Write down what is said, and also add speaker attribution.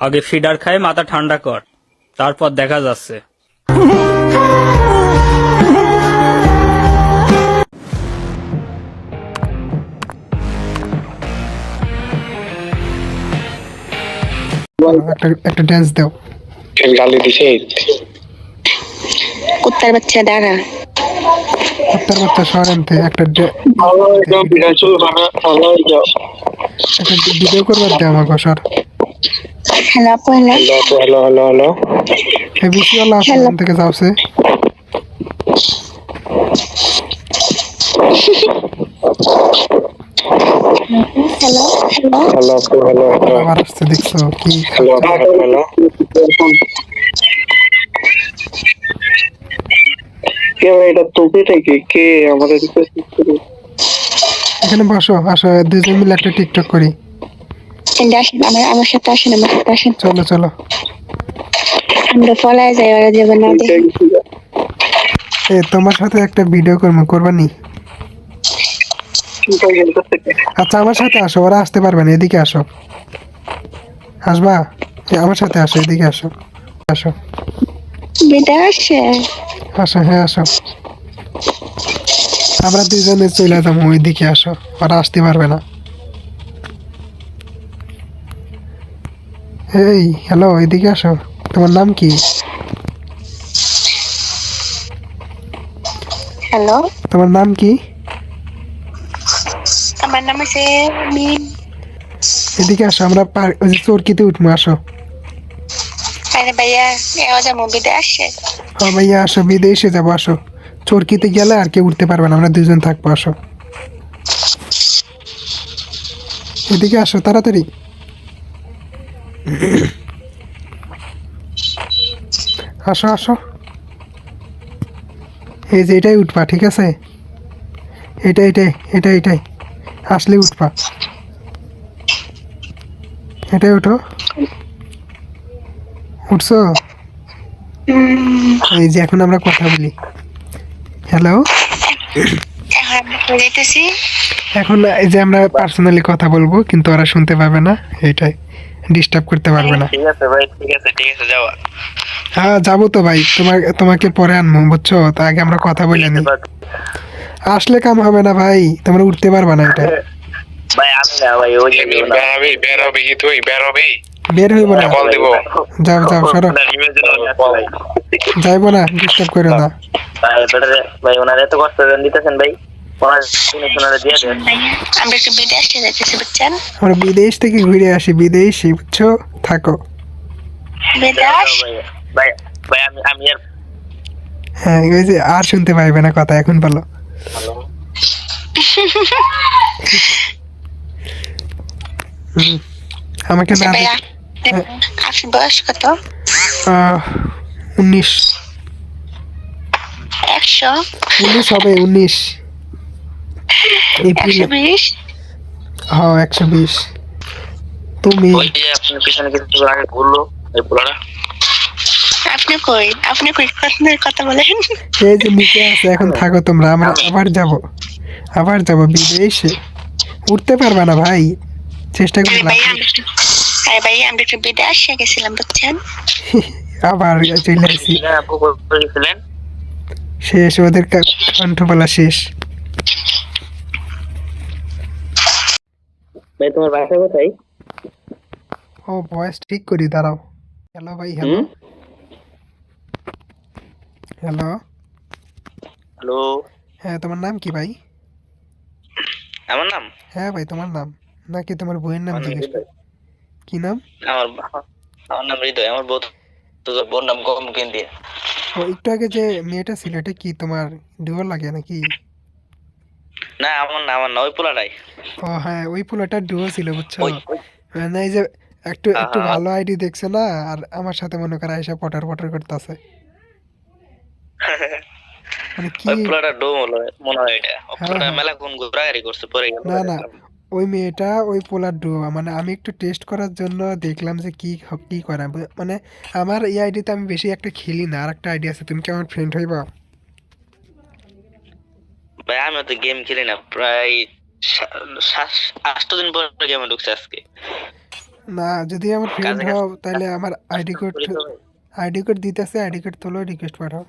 Speaker 1: আগে ফিডার খায় মাথা ঠান্ডা কর। তারপর দেখা যাচ্ছে।
Speaker 2: একটা একটা ড্যান্স দাও।
Speaker 3: গালি দিছে।
Speaker 4: কুত্তার বাচ্চা দাঁড়া।
Speaker 2: কুত্তার বাচ্চা সরেন থেকে একটা একটা ভিডিও করবার দে আমাকে সর।
Speaker 4: হ্যালো আপু hello
Speaker 3: hello hello hello
Speaker 2: ABC থেকে যাওছে
Speaker 4: হ্যালো হ্যালো
Speaker 3: হ্যালো আপু হ্যালো হ্যালো
Speaker 2: আবার আসছে দেখছ কি
Speaker 3: হ্যালো হ্যালো কে ভাই এটা টুপিটা কি কে আমাদের
Speaker 2: এখানে বসো আসো দুজন মিলে একটা টিকটক করি
Speaker 4: এন্ড আসেন আমার আমার সাথে আসেন আমার সাথে আসেন
Speaker 2: চলো চলো।
Speaker 4: আমরা ফলায় যাই ওরা যাবে না দেখে
Speaker 2: এ তোমার সাথে একটা ভিডিও করব করবানি আচ্ছা আমার সাথে আসো ওরা আসতে পারবে না এদিকে আসো। আসবা? আমার সাথে আসো এদিকে আসো। আসে।
Speaker 4: আসো
Speaker 2: হ্যাঁ আসো। আমরা দুজনে চলে যাব ওইদিকে আসো ওরা আসতে পারবে না। এই হ্যালো এদিকে আসো। তোমার নাম কি?
Speaker 4: হ্যালো
Speaker 2: তোমার নাম কি?
Speaker 4: আমার নাম আছে মিন
Speaker 2: এদিকে আসো আমরা পার- ওই যে চরকিতে উঠবো আসো।
Speaker 4: আরে ভাইয়া এও যাব বিদায় আসে
Speaker 2: ও ভাইয়া আসো বিদেশে যাব আসো। চরকিতে গেলে আর কেউ উঠতে পারবে না আমরা দুজন থাকব আসো। এদিকে আসো তাড়াতাড়ি। আসো আসো। এই যে এটাই উঠবা ঠিক আছে? এটা এটাই এটা এটাই। আসলে উঠবা। এটাই উঠো উঠছো? এই যে এখন আমরা কথা বলি। হ্যালো
Speaker 4: এখন
Speaker 2: এই যে আমরা পার্সোনালি কথা বলব কিন্তু ওরা শুনতে পাবে না এইটাই ডিস্টার্ব করতে পারবে না।
Speaker 3: ঠিক আছে ভাই ঠিক আছে ঠিক আছে যাও।
Speaker 2: হ্যাঁ যাব তো ভাই তোমার তোমাকে পরে আনব বুঝছ? তা আগে আমরা কথা বলে নি আসলে কাম হবে না ভাই তোমরা উঠতে পারবে না এটা।
Speaker 3: ভাই আমি না ভাই ওই যে বেরাবি বেরাবি কি তুই? বেরাবি
Speaker 2: বের হইব না।
Speaker 3: কল দিব।
Speaker 2: যাও যাও সরো। যাইবো না ডিস্টার্ব করো না।
Speaker 3: ভাই বেটারে ভাই ওনারা এত কষ্ট করে দিতেছেন ভাই।
Speaker 4: আমরা একটু আসতে যাইতেছি বুঝছেন?
Speaker 2: আমরা বিদেশ থেকে ঘুরে আসি বিদেশি বুঝছ? থাকো।
Speaker 4: বিদায়
Speaker 3: ভাই ভাই আমি আমি আর
Speaker 2: হ্যাঁ ওই যে আর শুনতে পাইবে না কথা এখন বলো। আমাকে না
Speaker 4: ভাইয়া
Speaker 2: হ্যাঁ।
Speaker 4: আপনার বয়স কত?
Speaker 2: উনিশ।
Speaker 4: একশো।
Speaker 2: উনিশ হবে উনিশ।
Speaker 4: একশো বিশ?
Speaker 2: হ্যাঁ একশো বিশ। তুমি?
Speaker 3: ওই যে আপনি পিছনে কিছু আগে ঘুরলো এই পোলাটা।
Speaker 4: আপনি কই? আপনি কই? আপনার কথা বলেন।
Speaker 2: এই যে নিচে আছে এখন থাকো তোমরা আমরা আবার যাব। আবার যাব বিদেশে। উঠতে পারবে না ভাই। চেষ্টা
Speaker 4: আমরা একটু আরে ভাইয়া আমরা একটু বিদায় গেছিলাম বুঝছেন?
Speaker 2: আবার চলে আসি। শেষ ওদের কা- কণ্ঠপালা শেষ।
Speaker 3: ভাই তোমার বাসা কোথায়?
Speaker 2: ও ভয়েস ঠিক করি দাঁড়াও। হ্যালো ভাই হ্যালো হ্যালো
Speaker 3: হ্যালো
Speaker 2: হ্যাঁ তোমার নাম কি ভাই?
Speaker 3: আমার নাম?
Speaker 2: হ্যাঁ ভাই তোমার নাম। নাকি তোমার বইয়ের নাম জিজ্ঞেস কি নাম?
Speaker 3: আমার আমার নাম হৃদয়। আমার বোধ তো বোন নাম গম কেন্দ্রিয়া
Speaker 2: ও একটু আগে যে মেয়েটা ছিল এটা কি তোমার ডুয়ো লাগে নাকি?
Speaker 3: না আমার না আমার না ওই পোলাটাই।
Speaker 2: ও হ্যাঁ ওই পোলাটা ডুয়ো ছিল বুঝছ? মানে এই যে একটু একটু ভালো আইডি দেখছে না আর আমার সাথে মনে করে আইসা পটার পটার করতেছে। মানে কি
Speaker 3: ওই পোলাটা হলো মনে হয় এটা।
Speaker 2: হ্যাঁ,
Speaker 3: পোলাটা
Speaker 2: হ্যাঁ।
Speaker 3: মেলা কোন ঘোরাঘুরি করছে পরে
Speaker 2: না, না। ওই মেয়েটা ওই পোলার ডুয়ো মানে আমি একটু টেস্ট করার জন্য দেখলাম যে কি কি করা। মানে আমার এই আইডিতে আমি বেশি একটা খেলি না আর একটা আইডি আছে। তুমি কি আমার ফ্রেন্ড হইবা?
Speaker 3: ভাই আমি তো গেম খেলি না প্রায় আটশো দিন পর গেমে ঢুকছে আজকে
Speaker 2: না যদি আমার ফ্রেন্ড হও তাহলে আমার আইডি কোড। আইডি কোড দিতেছে আইডি কোড তোলো রিকোয়েস্ট পাঠাও